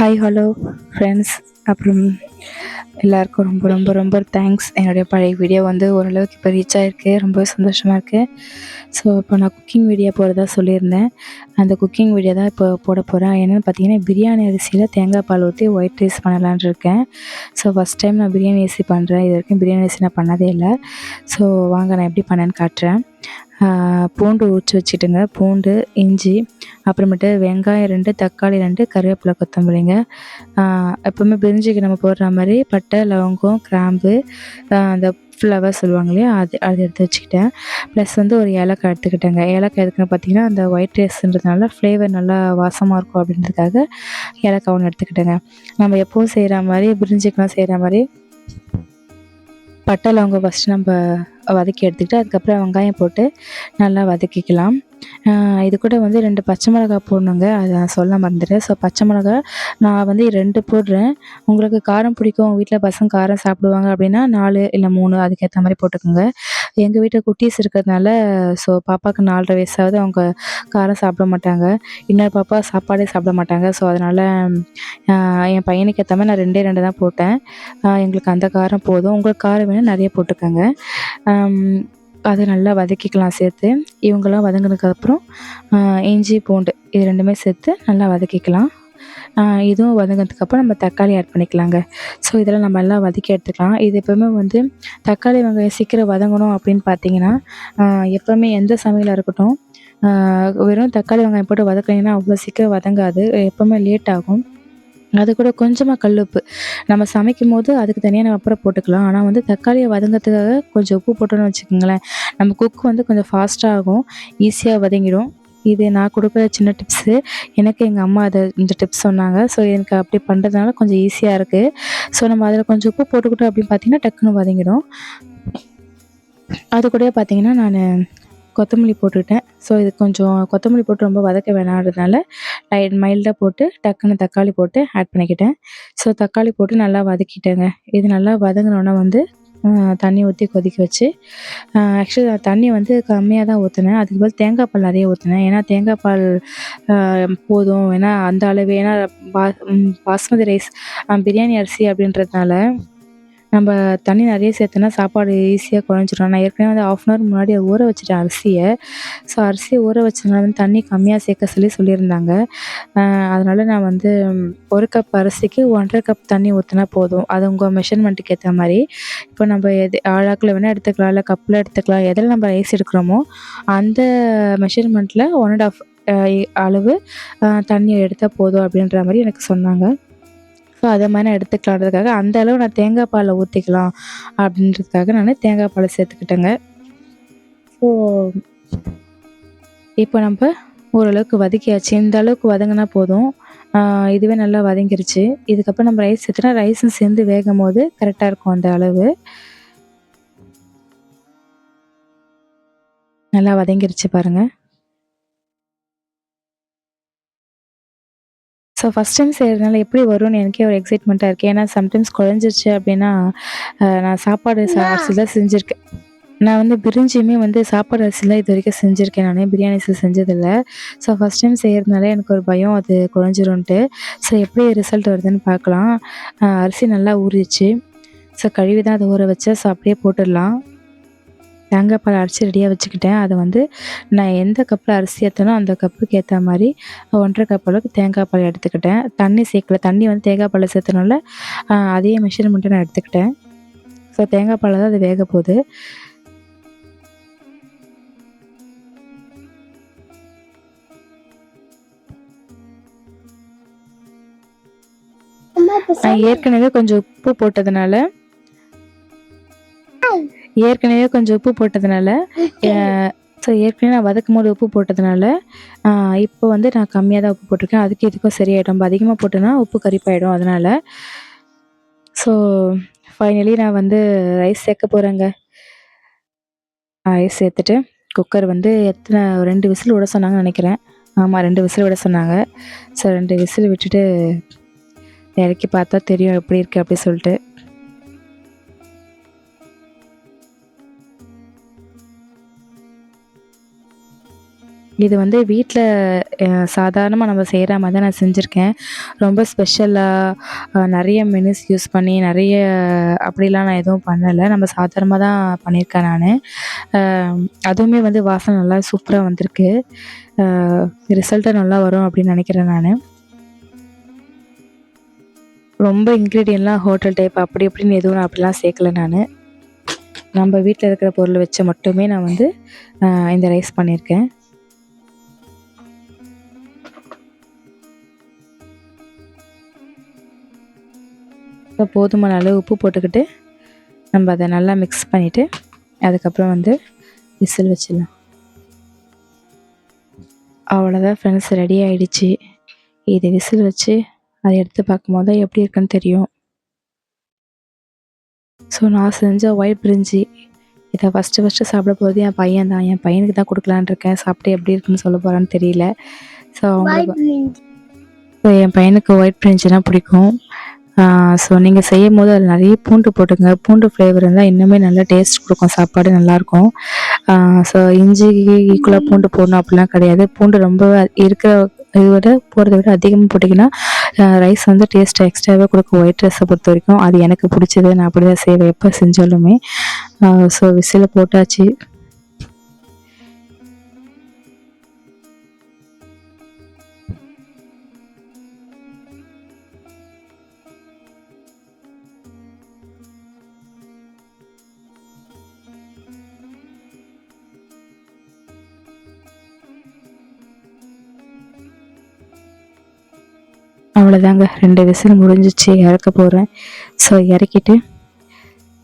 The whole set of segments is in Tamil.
ஹாய் ஹலோ ஃப்ரெண்ட்ஸ் அப்புறம் எல்லாருக்கும் ரொம்ப ரொம்ப ரொம்ப தேங்க்ஸ் என்னுடைய பழைய வீடியோ வந்து ஓரளவுக்கு இப்போ ரீச் ஆகிருக்கு ரொம்ப சந்தோஷமாக இருக்குது ஸோ இப்போ நான் குக்கிங் வீடியோ போகிறதா சொல்லியிருந்தேன். அந்த குக்கிங் வீடியோ தான் இப்போ போட போகிறேன் என்னென்னு பார்த்தீங்கன்னா பிரியாணி அரிசியில் தேங்காய் பால் ஊற்றி ஒயிட் ரைஸ் பண்ணலான்னு இருக்கேன். ஸோ ஃபஸ்ட் டைம் நான் பிரியாணி அரிசி பண்ணுறேன் இது வரைக்கும் பிரியாணி அரிசி நான் பண்ணதே இல்லை. ஸோ வாங்க நான் எப்படி பண்ணேன்னு காட்டுறேன். பூண்டு உரிச்சு வச்சுட்டுங்க பூண்டு இஞ்சி அப்புறமேட்டு வெங்காயம் ரெண்டு தக்காளி ரெண்டு கருவேப்பிலை கொத்தமல்லிங்க. எப்போவுமே பிரிஞ்சிக்கு நம்ம போடுற மாதிரி பட்டை லவங்கம் கிராம்பு அந்த ஃப்ளவர் சொல்லுவாங்க இல்லையா? அது அது எடுத்து வச்சுக்கிட்டேன். ப்ளஸ் வந்து ஒரு ஏலக்காய் எடுத்துக்கிட்டேங்க. ஏலக்காய் எதுக்குன்னு பார்த்தீங்கன்னா அந்த ஒயிட் ரைஸ்ன்றதுனால ஃப்ளேவர் நல்லா வாசமாக இருக்கும் அப்படின்றதுக்காக ஏலக்காய் ஒன்று எடுத்துக்கிட்டேங்க. நம்ம எப்போவும் செய்கிற மாதிரி பிரிஞ்சிக்கெலாம் செய்கிற மாதிரி பட்டை லவங்கம் ஃபஸ்ட்டு நம்ம வதக்கி எடுத்துக்கிட்டு அதுக்கப்புறம் வெங்காயம் போட்டு நல்லா வதக்கிக்கலாம். இது கூட வந்து ரெண்டு பச்சை மிளகாய் போடணுங்க. அதை நான் சொல்ல மறந்துட்டேன். ஸோ பச்சை மிளகா நான் வந்து ரெண்டு போடுறேன். உங்களுக்கு காரம் பிடிக்கும் உங்கள் வீட்டில் பசங்க காரம் சாப்பிடுவாங்க அப்படின்னா நாலு இல்லை மூணு அதுக்கேற்ற மாதிரி போட்டுக்கோங்க. எங்கள் வீட்டில் குட்டீஸ் இருக்கிறதுனால ஸோ பாப்பாவுக்கு நாலரை வயசாவது அவங்க காரம் சாப்பிட மாட்டாங்க. இன்னொரு பாப்பா சாப்பாடே சாப்பிட மாட்டாங்க. ஸோ அதனால் என் பையனுக்கு ஏற்ற மாதிரி நான் ரெண்டே ரெண்டு தான் போட்டேன். எங்களுக்கு அந்த காரம் போதும். உங்களுக்கு காரம் வேணும் நிறைய போட்டுக்கோங்க. அதை நல்லா வதக்கிக்கலாம் சேர்த்து. இவங்கெல்லாம் வதங்கினதுக்கப்புறம் இஞ்சி பூண்டு இது ரெண்டுமே சேர்த்து நல்லா வதக்கிக்கலாம். இதுவும் வதங்கினதுக்கப்புறம் நம்ம தக்காளி ஆட் பண்ணிக்கலாங்க. ஸோ இதெல்லாம் நம்ம எல்லாம் வதக்கி எடுத்துக்கலாம். இது எப்போவுமே வந்து தக்காளி வெங்காயம் சீக்கிரம் வதங்கணும் அப்படின்னு பார்த்தீங்கன்னா எப்போவுமே எந்த சமையலாக இருக்கட்டும் வெறும் தக்காளி வெங்காயம் போட்டு வதக்கினீங்கன்னா அவ்வளோ சீக்கிரம் வதங்காது. எப்போவுமே லேட் ஆகும். அது கூட கொஞ்சமாக கல்லுப்பு. நம்ம சமைக்கும் போது அதுக்கு தனியாக நம்ம அப்புறம் போட்டுக்கலாம். ஆனால் வந்து தக்காளியை வதங்கிறதுக்காக கொஞ்சம் உப்பு போட்டோன்னு வச்சுக்கோங்களேன். நம்ம குக் வந்து கொஞ்சம் ஃபாஸ்ட்டாகும் ஈஸியாக வதங்கிடும். இது நான் கொடுக்குற சின்ன டிப்ஸு எனக்கு எங்கள் அம்மா அதை இந்த டிப்ஸ் சொன்னாங்க. ஸோ எனக்கு அப்படி பண்ணுறதுனால கொஞ்சம் ஈஸியாக இருக்குது ஸோ நம்ம அதில் கொஞ்சம் உப்பு போட்டுக்கிட்டோம் அப்படின்னு பார்த்தீங்கன்னா டக்குன்னு வதங்கிடும். அது கூட பார்த்தீங்கன்னா நான் கொத்தமல்லி போட்டுக்கிட்டேன் ஸோ இது கொஞ்சம் கொத்தமல்லி போட்டு ரொம்ப வதக்க வேணான்றதுனால லைட் மைல்டாக போட்டு டக்குன்னு தக்காளி போட்டு ஆட் பண்ணிக்கிட்டேன். ஸோ தக்காளி போட்டு நல்லா வதக்கிட்டேங்க. இது நல்லா வதங்கினோன்னா வந்து தண்ணி ஊற்றி கொதிக்க வச்சு ஆக்சுவலி நான் தண்ணி வந்து கம்மியாக தான் ஊற்றினேன் அதுக்கு பதில் தேங்காய் பால் நிறைய ஊற்றினேன் ஏன்னா தேங்காய் பால் போதும். ஏன்னா அந்த அளவு ஏன்னா பா பாஸ்மதி ரைஸ் பிரியாணி அரிசி அப்படின்றதுனால நம்ம தண்ணி நிறைய சேர்த்தோன்னா சாப்பாடு ஈஸியாக குழஞ்சிரும் நான் ஏற்கனவே வந்து ஆஃப் அன் ஹவர் முன்னாடி ஊற வச்சுட்டேன் அரிசியை. ஸோ அரிசியை ஊற வச்சதுனால வந்து தண்ணி கம்மியாக சேர்க்க சொல்லி சொல்லியிருந்தாங்க. அதனால் நான் வந்து ஒரு கப் அரிசிக்கு ஒன்றரை கப் தண்ணி ஊற்றினா போதும். அது உங்கள் மெஷர்மெண்ட்டுக்கு ஏற்ற மாதிரி. இப்போ நம்ம எது ஆழாக்கில் வேணால் எடுத்துக்கலாம் இல்லை கப்பில் எடுத்துக்கலாம். எதில் நம்ம ரைஸ் எடுக்கிறோமோ அந்த மெஷர்மெண்ட்டில் ஒன் அண்ட் ஆஃப் அளவு தண்ணி எடுத்தால் போதும் அப்படின்ற மாதிரி எனக்கு சொன்னாங்க. ஸோ அதை மாதிரி நான் எடுத்துக்கலான்றதுக்காக அந்த அளவு நான் தேங்காய் பாலை ஊற்றிக்கலாம் அப்படின்றதுக்காக நான் தேங்காய் பாலை சேர்த்துக்கிட்டேங்க. ஸோ இப்போ நம்ம ஓரளவுக்கு வதக்கியாச்சு. இந்த அளவுக்கு வதங்கினா போதும். இதுவே நல்லா வதங்கிருச்சு. இதுக்கப்புறம் நம்ம ரைஸ் சேர்த்துனா ரைஸும் சேர்ந்து வேகும் போது கரெக்டாக இருக்கும் அந்த அளவு. நல்லா வதங்கிருச்சு பாருங்கள் ஸோ ஃபஸ்ட் டைம் செய்கிறதுனால எப்படி வரும்னு எனக்கே ஒரு எக்ஸைட்மெண்ட்டாக இருக்குது ஏன்னா சம்டைம்ஸ் குழஞ்சிருச்சு அப்படின்னா நான் சாப்பாடு அரிசி தான் செஞ்சுருக்கேன். நான் வந்து பிரிஞ்சியுமே வந்து சாப்பாடு அரிசிலாம் இது வரைக்கும் செஞ்சுருக்கேன். நானே பிரியாணி அரிசி செஞ்சதில்லை. ஸோ ஃபஸ்ட் டைம் செய்கிறதுனால எனக்கு ஒரு பயம் அது குழஞ்சிரும்ன்ட்டு ஸோ எப்படி ரிசல்ட் வருதுன்னு பார்க்கலாம். அரிசி நல்லா ஊறிச்சு ஸோ கழுவி தான் அதை ஊற வச்சேன் ஸோ அப்படியே போட்டுடலாம். தேங்காய் பால் அரைச்சி ரெடியாக வச்சுக்கிட்டேன். அதை வந்து நான் எந்த கப்பில் அரிசி ஏற்றனோ அந்த கப்புக்கு ஏற்ற மாதிரி ஒன்றரை கப் அளவுக்கு தேங்காய் பால் எடுத்துக்கிட்டேன். தண்ணி சேர்க்கல. தண்ணி வந்து தேங்காய் பால் சேர்த்தனால அதே மெஷர்மெண்ட்டை நான் எடுத்துக்கிட்டேன். ஸோ தேங்காய் பால் தான் அது வேக போகுது. நான் ஏற்கனவே கொஞ்சம் உப்பு போட்டதுனால ஏற்கனவே கொஞ்சம் உப்பு போட்டதுனால ஸோ ஏற்கனவே நான் வதக்கும் போது உப்பு போட்டதுனால இப்போ வந்து நான் கம்மியாக தான் உப்பு போட்டிருக்கேன். அதுக்கு இதுக்கும் சரியாயிடும். நம்ம அதிகமாக போட்டோன்னா உப்பு கரிப்பாயிடும் அதனால. ஸோ ஃபைனலி நான் வந்து ரைஸ் சேர்க்க போகிறேங்க ரைஸ் சேர்த்துட்டு குக்கர் வந்து எத்தனை ரெண்டு விசில் விட சொன்னாங்கன்னு நினைக்கிறேன். ஆமாம் ரெண்டு விசில் விட சொன்னாங்க. ஸோ ரெண்டு விசில் விட்டுட்டு இறக்கி பார்த்தா தெரியும் எப்படி இருக்குது அப்படி சொல்லிட்டு. இது வந்து வீட்டில் சாதாரணமாக நம்ம செய்கிற மாதிரி தான் நான் செஞ்சுருக்கேன். ரொம்ப ஸ்பெஷலாக நிறைய மெனுஸ் யூஸ் பண்ணி நிறைய அப்படிலாம் நான் எதுவும் பண்ணலை. நம்ம சாதாரணமாக தான் பண்ணியிருக்கேன் நான். அதுவுமே வந்து வாசனை நல்லா சூப்பராக வந்திருக்கு. ரிசல்ட்டை நல்லா வரும் அப்படின்னு நினைக்கிறேன் நான். ரொம்ப இன்க்ரீடியன்ட்லாம் ஹோட்டல் டைப் அப்படி இப்படின்னு எதுவும் நான் அப்படிலாம் சேர்க்கல நான். நம்ம வீட்டில் இருக்கிற பொருள் வச்சு மட்டுமே நான் வந்து இந்த ரைஸ் பண்ணியிருக்கேன் இப்போ போதுமான அளவு உப்பு போட்டுக்கிட்டு நம்ம அதை நல்லா மிக்ஸ் பண்ணிவிட்டு அதுக்கப்புறம் வந்து விசில் வச்சிடலாம். அவ்வளோதான் ஃப்ரெண்ட்ஸ் ரெடி ஆகிடுச்சி இது விசில் வச்சு அதை எடுத்து பார்க்கும்போது எப்படி இருக்குன்னு தெரியும். ஸோ நான் செஞ்ச ஒயிட் பிரிஞ்சி இதை ஃபஸ்ட்டு ஃபஸ்ட்டு சாப்பிட போகிறது என் பையன் தான். என் பையனுக்கு தான் கொடுக்கலான்னு இருக்கேன். சாப்பிட்டு எப்படி இருக்குன்னு சொல்ல போகிறான்னு தெரியல. ஸோ அவங்களுக்கு ஸோ என் பையனுக்கு ஒயிட் பிரிஞ்சுனா பிடிக்கும். ஸோ நீங்கள் செய்யும் போது அதில் நிறைய பூண்டு போட்டுங்க பூண்டு ஃப்ளேவர் இருந்தால் இன்னுமே நல்லா டேஸ்ட் கொடுக்கும். சாப்பாடு நல்லாயிருக்கும். ஸோ இஞ்சி ஈக்குவலாக பூண்டு போடணும் அப்படிலாம் கிடையாது. பூண்டு ரொம்ப இருக்கிற இதை விட போகிறத விட அதிகமாக போட்டிங்கன்னா ரைஸ் வந்து டேஸ்ட் எக்ஸ்ட்ராவே கொடுக்கும். ஒயிட் ரைஸை பொறுத்த வரைக்கும். அது எனக்கு பிடிச்சது. நான் அப்படி தான் செய்வேன். எப்போ செஞ்சாலுமே. ஸோ விசில் போட்டாச்சு. அவ்வளோதாங்க ரெண்டு விசில் முடிஞ்சிச்சு. இறக்க போகிறேன் ஸோ இறக்கிட்டு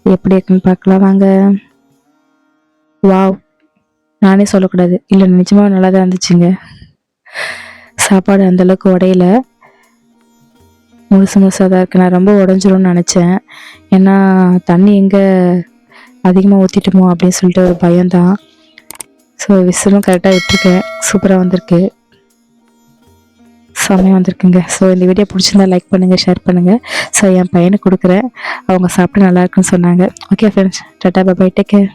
எப்படி இருக்குன்னு பார்க்கலாம். வாங்க. வாவ் நானே சொல்லக்கூடாது. இல்லை நிஜமாக நல்லா தான் இருந்துச்சுங்க. சாப்பாடு அந்தளவுக்கு உடையில. முழுசு முழுசாக தான் இருக்குது நான் ரொம்ப உடஞ்சிரும்னு நினச்சேன். ஏன்னா தண்ணி எங்கே அதிகமாக ஊற்றிட்டுமோ அப்படின்னு சொல்லிட்டு ஒரு பயம்தான். ஸோ விசிலும் கரெக்டாக விட்டுருக்கேன். சூப்பராக வந்திருக்கு. செம்மையாக வந்திருக்குங்க. ஸோ இந்த வீடியோ பிடிச்சிருந்தா லைக் பண்ணுங்கள் ஷேர் பண்ணுங்கள் ஸோ என் பையனுக்கு கொடுக்குறேன். அவங்க சாப்பிட்டு நல்லா இருக்குன்னு சொன்னாங்க. Okay friends tata bye bye take care